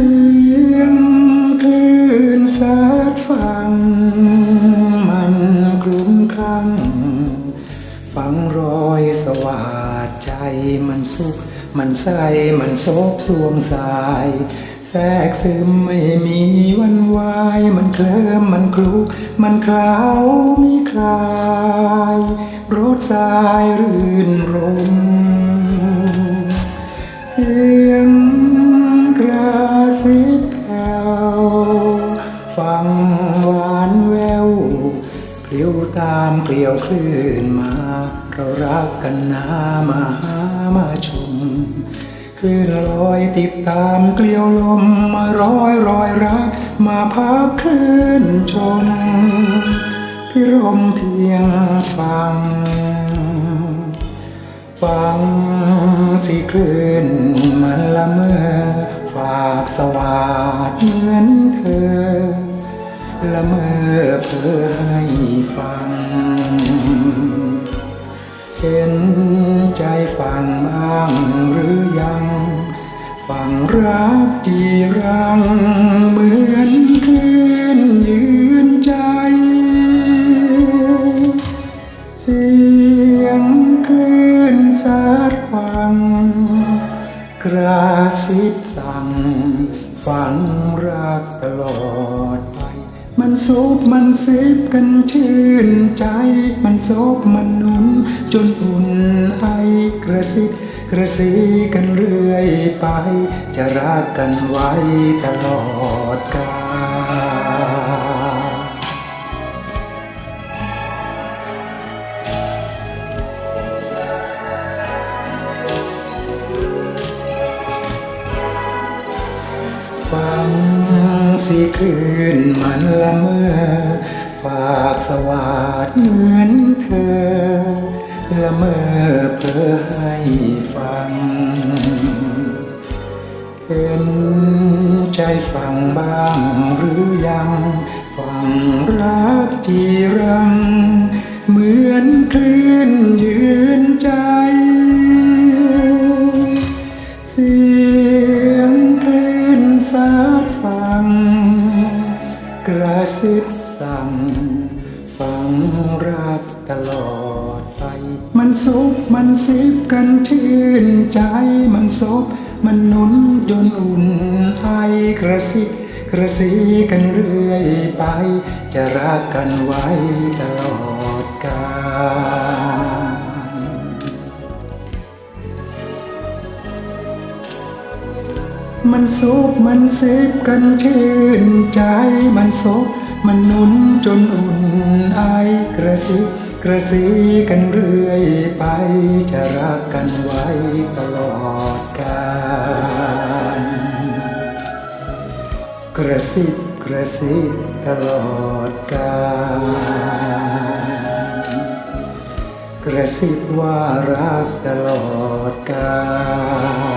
สียงคลื่นซัดฟังมันคลุ้มคลั่งฟังรอยสวาดใจมันสุข มันใสมันโศกสวงสาย แทรกซึมไม่มีวันวาย มันเคลิ้มมันคลุก มันเคล้ามีคลายรถสายรื่นรม ฟังหวานแววเกลียวตามเกลียวคลื่นมา เรารักกันนามาหามาชมคลื่นลอยติดตามเกลียวลมมาร้อยรอยรัก มาพับคลื่นชมพิรมเพียงฟัง ฟังสิคลื่นมันละเมอฝากสวาดเหมือนเธอ ละเมอเพื่อให้ฟัง เห็นใจฟังบ้างหรือยัง ฟังรักจีรัง เหมือนคลื่นยืนใจ เสียงคลื่นซัดฟัง กระซิบสั่งฝังรักตลอดไป มันซุบมันซิบกันชื่นใจ มันซบมันหนุนจนอุ่นไอกระซิบกระซีกันเรื่อยไป จะรักกันไว้ตลอดกาลฟัง สิคลื่นมันละเมอฝากสวาดเหมือนเธอ ละเมอเพื่อให้ฟังเห็นใจฟังบ้างหรือยัง ฟังรักจีรัง เหมือนคลื่นยืนใจ ซิบสั่งฟังรักตลอดไป มันซุบมันซิบกันชื่นใจมันซบมันนุนจนอุ่นไอกระซิบกระซีกันเรื่อยไป จะรักกันไว้ตลอดกาล มันซุบมันเซฟกันชื่นใจมันซบมันหนุนจนอุ่นไอกระซิบกระซีกันเรื่อยไปจะรักกันไว้ตลอดกาลกระซิบกระซิบตลอดกาลกระซิบว่ารักตลอดกาล